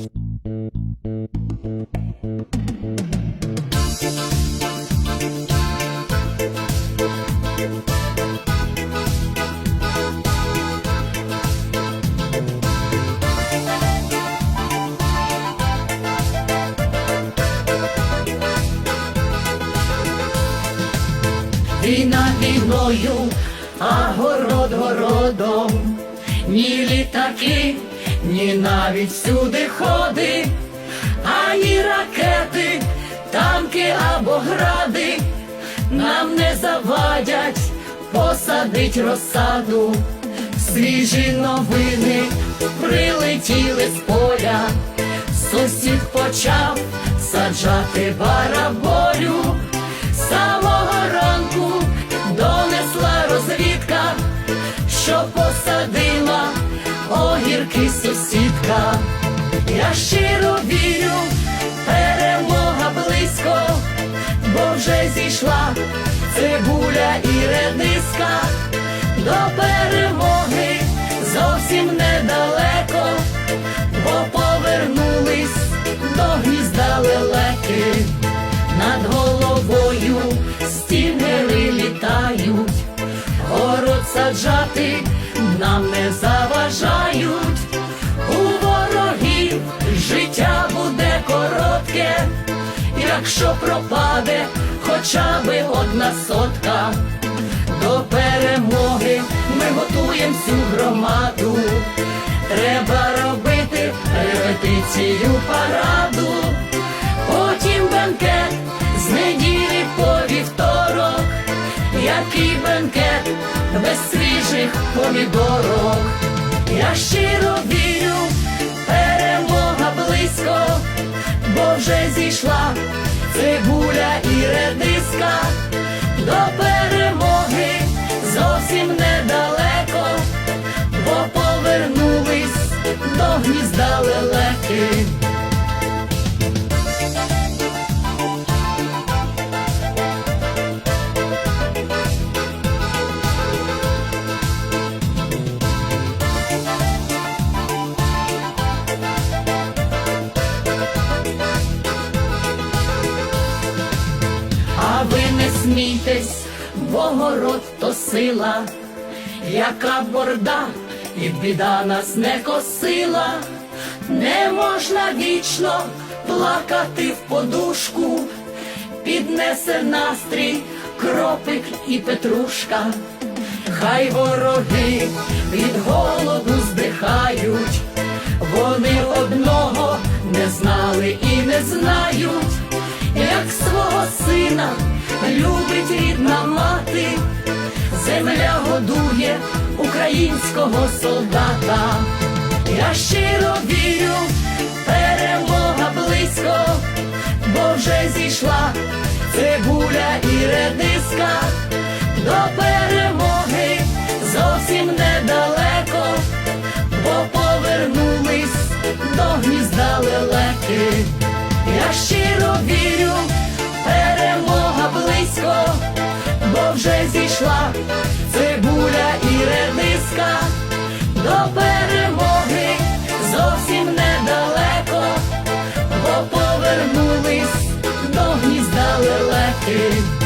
Війна війною, а город городом, ні літаки, ні навіть всюди ходи, ані ракети, танки або гради нам не завадять посадить розсаду. Свіжі новини прилетіли з поля, сусід почав саджати бараболю. Самого ранку Я щиро вірю, перемога близько, бо вже зійшла цибуля і редиска. До перемоги зовсім недалеко, бо повернулись до гнізда лелеки. Над головою стінгери літають, город саджати нам не заважають. Якщо пропаде хоча би одна сотка. До перемоги ми готуємо всю громаду. Треба робити репетицію параду, потім бенкет з неділі по вівторок, який бенкет без свіжих помідорок. Я щиро вірю, смійтесь, бо город то сила, яка борда, і біда нас не косила, не можна вічно плакати в подушку, піднесе настрій кропик і петрушка, хай вороги від голоду здихають, вони одного не знали і не знають любить рідна мати, земля годує українського солдата. Я щиро вірю, перемога близько, бо вже зійшла бо